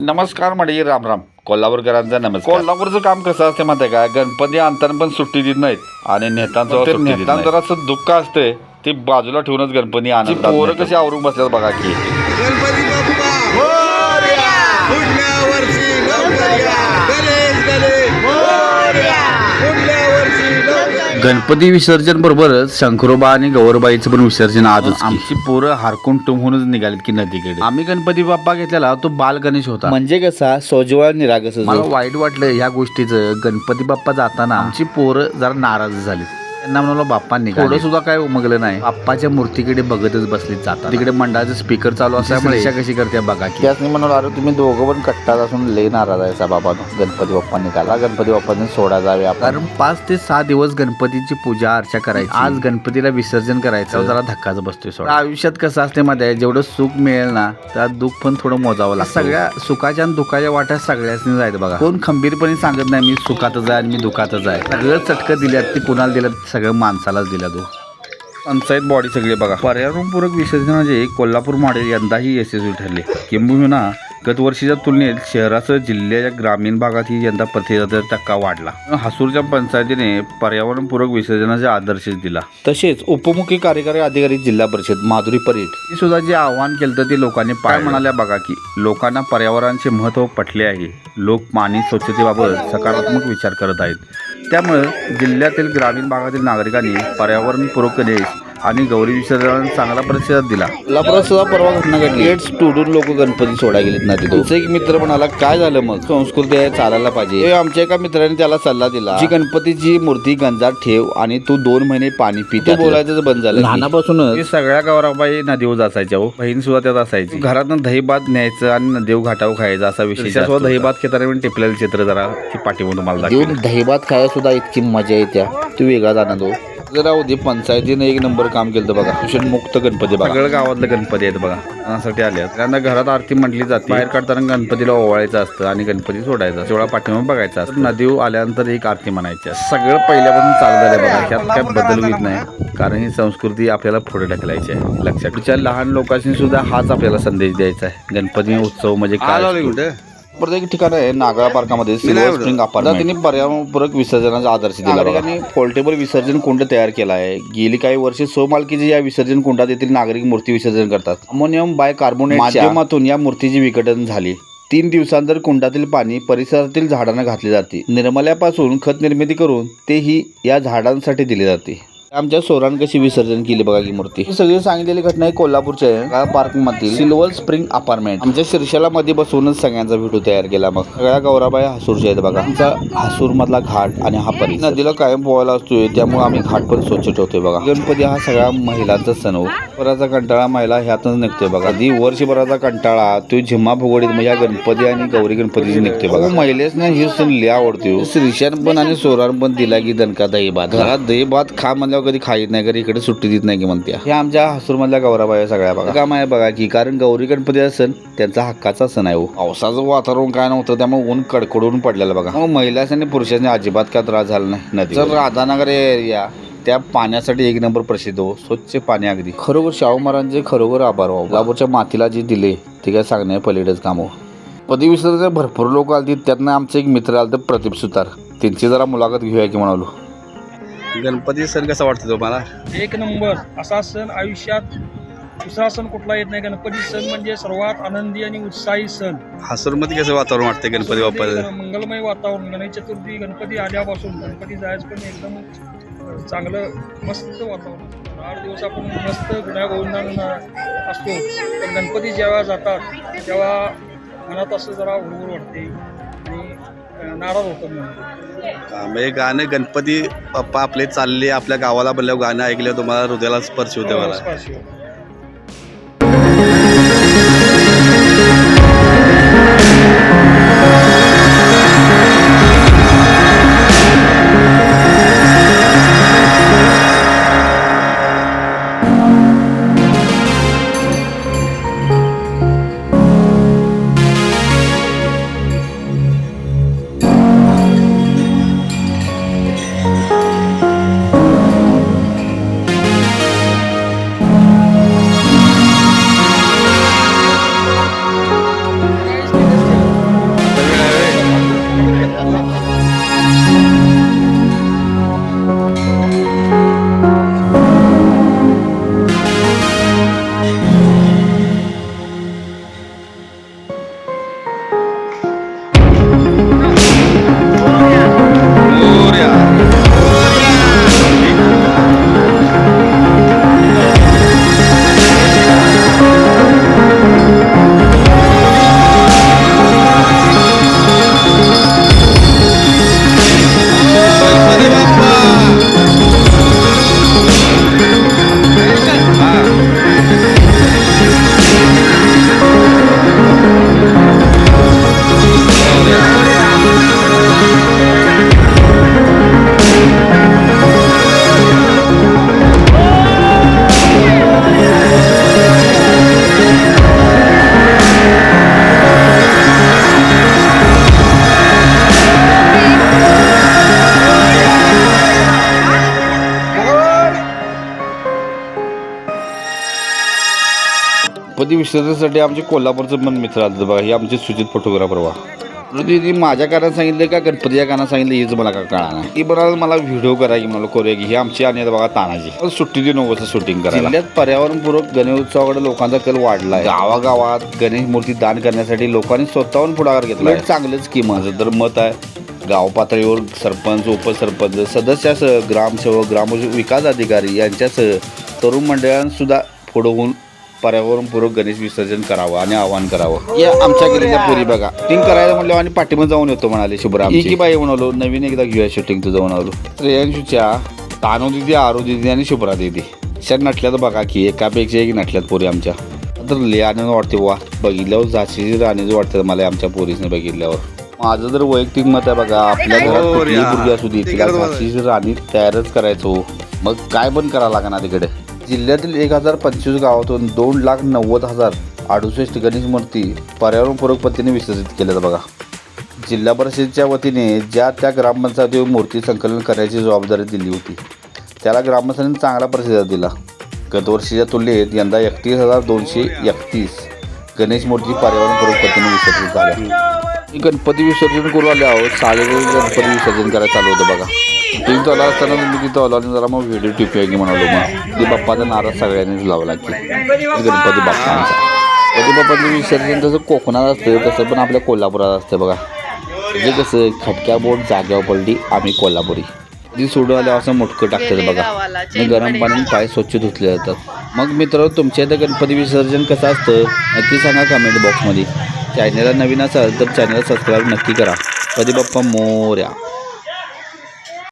नमस्कार मंडळी राम राम. कोल्हापूरकरांचा नमस्कार. कोल्हापूरचं काम कसं असते माहिती आहे का? गणपती आणताना पण सुट्टी देत नाहीत आणि नेतांचं नेतांचं दुःख असते ते बाजूला ठेवूनच गणपती आणत पोरं कशी आवरून बसल्यात बघा की. गणपती विसर्जन बरोबरच शंकरोबा आणि गौरबाईचं पण विसर्जन आजच आमची पोरं हारकून टुमूनच निघालीत की नदीकडे. आम्ही गणपती बाप्पा घेतलेला तो बाल गणेश होता. म्हणजे कसा? सोजवळ निरागस मला वाईट वाटलं ह्या गोष्टीचं. गणपती बाप्पा जाताना आमची पोरं जरा नाराज झाली त्यांना म्हणालो बाप्पांनी थोडं सुद्धा काय उमगलं नाही. बाप्पाच्या मूर्तीकडे बघतच बसलीत जातात तिकडे मंडळाचं स्पीकर चालू असल्यामुळे कशी करते बघा की. त्यासनी म्हणून अरे तुम्ही दोघं पण कट्टात असून लय नाराज आहे बाबा गणपती बाप्पा निघाला. गणपती बाप्पाने सोडा जावे आपण. कारण पाच ते सहा दिवस गणपतीची पूजा अर्चा करायची. आज गणपतीला विसर्जन करायचं. जरा धक्काच बसतोय सोडा. आयुष्यात कसं असते मध्ये आहे, जेवढं सुख मिळेल ना त्यात दुःख पण थोडं मोजावं लागतं. सगळ्या सुखाच्या आणि दुःखाच्या वाट्यात सगळ्याच जायचं बघा. कोण खंबीरपणे सांगत नाही मी सुखातच आहे आणि मी दुःखातच आहे. सगळं चटकं दिल्यात ती कुणाला दिल्यात? सगळं माणसालाच दिला तो. पंचायत बॉडी सगळे बघा. पर्यावरणपूरक विसर्जनाचे कोल्हापूर मॉडेल यंदाही यशस्वी ठरले. किंबहुना गत वर्षीच्या तुलनेत शहरासह जिल्ह्याच्या ग्रामीण भागातही यंदा प्रतिसादाचा टक्का वाढला. हसूरच्या पंचायतीने पर्यावरणपूरक विसर्जनाचा आदर्श दिला. तसेच उपमुख्य कार्यकारी अधिकारी जिल्हा परिषद माधुरी परीट सुद्धा जे आव्हान केलं ते लोकांनी काय म्हणाल्या बघा की लोकांना पर्यावरणाचे महत्त्व पटले आहे. लोक पाणी स्वच्छतेबाबत सकारात्मक विचार करत आहेत. त्यामुळे जिल्ह्यातील ग्रामीण भागातील नागरिकांनी पर्यावरणपूरक गणेश आणि गौरी विसर्जनाला चांगला प्रतिसाद दिला. कोल्हापुरात सुद्धा परवा घटना घडली. एड्स टुडून लोक गणपती सोडा गेलेत ना तिथे. एक मित्र म्हणाला काय झालं मग? संस्कृती आहे चालायला पाहिजे. हे आमच्या एका मित्राने त्याला सल्ला दिला. जी गणपतीची मूर्ती गंजात ठेव आणि तू दोन महिने पाणी पिते. बोलायचं बंद झालं. लहानापासूनच. ते सगळ्या गौराबाई नदीवर असायच्या हो. बहीण सुद्धा त्यात असायची. घरातनं दही भात न्यायचं आणि नदीव घाटाव खायचं असा विषय सुद्धा दही भात खेळताना पण टिपलेलं चित्र जरा ती पाठीवर तुम्हाला दहीभात खायला सुद्धा इतकी मजा येत्या. तू वेगळाच आनंद जरा उद्या पंचायतीने एक नंबर काम केलं बघा. दूषण मुक्त गणपती बघा. सगळं गावातलं गणपती आहेत बघा. सणासाठी आले त्यांना घरात आरती म्हटली जाते. बाहेर काढताना गणपतीला ओवाळायचं असतं आणि गणपती सोडायचा तेवढा पाठीमाग बघायचा असतं. नदीव आल्यानंतर एक आरती म्हणायची. सगळं पहिल्यापासून चालू झालं बघा. त्यात काय बदल होत नाही. कारण ही संस्कृती आपल्याला पुढे ढकलायची आहे. लक्षात लहान लोकांनी सुद्धा हाच आपल्याला संदेश द्यायचा आहे. गणपती उत्सव म्हणजे काय प्रत्येक ठिकाण आहे नागळा पार्कामध्ये सिल्वर स्प्रिंग अपार्टमेंट त्यांनी पर्यावरणपूरक विसर्जनाचा आदर्श दिला नागरिकांनी पोर्टेबल विसर्जन कुंड तयार केला आहे. गेली काही वर्षे स्वमालकीचे या विसर्जन कुंडात येथील नागरिक मूर्ती विसर्जन करतात. अमोनियम बाय कार्बोनेट माध्यमातून या मूर्तीची विघटन झाली. तीन दिवसांतर कुंडातील पाणी परिसरातील झाडांना घातले जाते. निर्मल्यापासून खत निर्मिती करून तेही या झाडांसाठी दिले जाते. आमच्या सोरान कशी विसर्जन केली बघा की मूर्ती. ही सगळी सांगितलेली घटना आहे कोल्हापूरच्या आहे. पार्क मधील सिल्वर स्प्रिंग अपार्टमेंट. आमच्या शीर्षाला मध्ये बसूनच सगळ्यांचा व्हिडिओ तयार केला मग. सगळ्या गौराबाई हसूरच्या आहेत बघा. आमचा हसूर मधला घाट आणि हा परी नदीला कायम पोहायला असतोय त्यामुळे आम्ही घाट पण स्वच्छ ठेवतोय बघा. गणपती हा सगळ्या महिलांचा सण हो. कंटाळा महिला ह्यातच निघतोय बघा. आधी वर्षभराचा कंटाळा तो झिम्मा फुगडीत म्हणजे गणपती आणि गौरी गणपतीची निघतोय बघा. हो, महिलेसने ही सण लिहा आवडतो हो. श्रीशान पण आणि सोरान पण दिला की दणका दही भात घरात दही भात खा म्हणजे कधी खाईत नाही कधी इकडे सुट्टी देत नाही की म्हणत्या. हे आमच्या हसूर मधल्या गौराबाई सगळ्या बघा. काम आहे बघा की कारण गौरी गणपतीचा सण त्यांचा हक्काचा सण आहे हो. पावसाचं वातावरण काय नव्हतं त्यामुळे ऊन कडकडून पडलेलं बघा. मग महिलांनी आणि पुरुषांनी अजिबात काय त्रास झाला नाही नदी जर राधानगर एरिया त्या पाण्यासाठी एक नंबर प्रसिद्ध हो स्वच्छ पाणी अगदी. खरोखर शाहू महाराजांचे खरोखर आभार हो. लाभूरच्या मातीला जे दिले ते काय सांगण्या पलीकडेच काम हो. पदी विसर्जन भरपूर लोक आलती त्यातनं आमचे एक मित्र आलते प्रदीप सुतार. त्यांची जरा मुलाखत घेऊया की म्हणालो. गणपती सण कसा वाटतो तुम्हाला? एक नंबर. असा सण आयुष्यात दुसरा सण कुठला येत नाही. गणपती सण म्हणजे सर्वात आनंदी आणि उत्साही सण. हसूरमध्ये कसं वातावरण वाटते गणपती बाप्पाचं? मंगलमय वातावरण. गणेश चतुर्थी गणपती आल्यापासून गणपती जायचं पण एकदम चांगलं मस्त वातावरण. आठ दिवस आपण मस्त गुण्या गोविंदान असतो. पण गणपती जेव्हा जातात तेव्हा मनात असं जरा हुरहुर वाटते. नाराज होतं हा, म्हणजे गाणं गणपती बाप्पा आपले चालले आपल्या गावाला बोलल्यावर गाणं ऐकल्यावर तुम्हाला हृदयाला स्पर्श होते मला स्पर्श होतो. गणपती विसर्जनासाठी आमचे कोल्हापूरचे पण मित्र आले बघा. हे आमचे सुजित फोटोग्राफर वा. ती माझ्या कानात सांगितलं का? गणपतीच्या कानात सांगितलं हेच मला का कळणार ती बरोबर मला व्हिडिओ करायची मला करूया की. ही आमची आणि आता बघा तानाजी. सुट्टी देऊ नको शूटिंग करायला. जिल्ह्यात पर्यावरणपूरक गणेशोत्सवाकडे लोकांचा कल वाढलाय. गावागावात गणेश मूर्ती दान करण्यासाठी लोकांनी स्वतःहून पुढाकार घेतला चांगलंच की माझं तर मत आहे. गाव पातळीवर सरपंच उपसरपंच सदस्यासह ग्रामसेवक ग्राम विकास अधिकारी यांच्यासह तरुण मंडळांसुद्धा पुढे होऊन पर्यावरणपूर्वक गणेश विसर्जन करावं आणि आवाहन करावं. या आमच्या गेलेल्या पोरी बघा. शूटिंग करायला म्हणलं आणि पाठीमध्ये जाऊन येतो म्हणाले शुभ्रा की बाई म्हणालो नवीन एकदा घेऊया शूटिंग तुझं म्हणालो श्रेयांशूच्या तानू दिदी आरू दिदी आणि शुभ्रा दिदी. अशा नटल्यात बघा की एकापेक्षा एक नटल्यात पोरी आमच्या. तर लय आनंद वाटते वा बघितल्यावर झाशीची राणीच वाटतं मला आमच्या पोरीसने बघितल्यावर. माझं तर वैयक्तिक मत आहे बघा आपल्या घरात हो, कुठलीही या. मुलगी असू दे तिला. झाशीची राणी तयारच करायचो. हो. मग काय पण करावं लागणार तिकडे. जिल्ह्यातील एक हजार पंचवीस गावातून दोन लाख नव्वद हजार अडुसष्ट गणेश मूर्ती पर्यावरणपूरक पद्धतीने विसर्जित केल्या बघा. जिल्हा परिषदेच्या वतीने ज्या त्या ग्रामपंचायतीवर मूर्ती संकलन करण्याची जबाबदारी दिली होती त्याला ग्रामस्थांनी चांगला प्रतिसाद दिला. गतवर्षीच्या तुलनेत यंदा एकतीस हजार दोनशे एकतीस गणेश मूर्ती पर्यावरणपूरक पद्धतीने विसर्जित झाल्या. गणपती विसर्जन करू आले आहोत. साडेवेळी गणपती विसर्जन करायला चालू होतं बघा. टीम चालू असताना मी तिथं आलो आणि जरा मग व्हिडिओ टिपूया की म्हणालो मग. ते बाप्पाचा नाराज सगळ्यांनीच लावला की गणपती बाप्पांचा. गणपती बाप्पाचं विसर्जन जसं कोकणात असतं तसं पण आपल्या कोल्हापुरात असतं बघा. म्हणजे कसं खटक्या बोट जाग्यावर पडली आम्ही कोल्हापुरी. ती सोडून आल्यावर असं मोठकं टाकतात बघा. मी गरम पाण्याने पाय स्वच्छ धुतले जातात. मग मित्र तुमच्या इथं गणपती विसर्जन कसं असतं नक्की सांगा कमेंट बॉक्समध्ये चॅनलला नवीन असाल तर चॅनलला सबस्क्राईब नक्की करा. कधी बाप्पा मोर्या.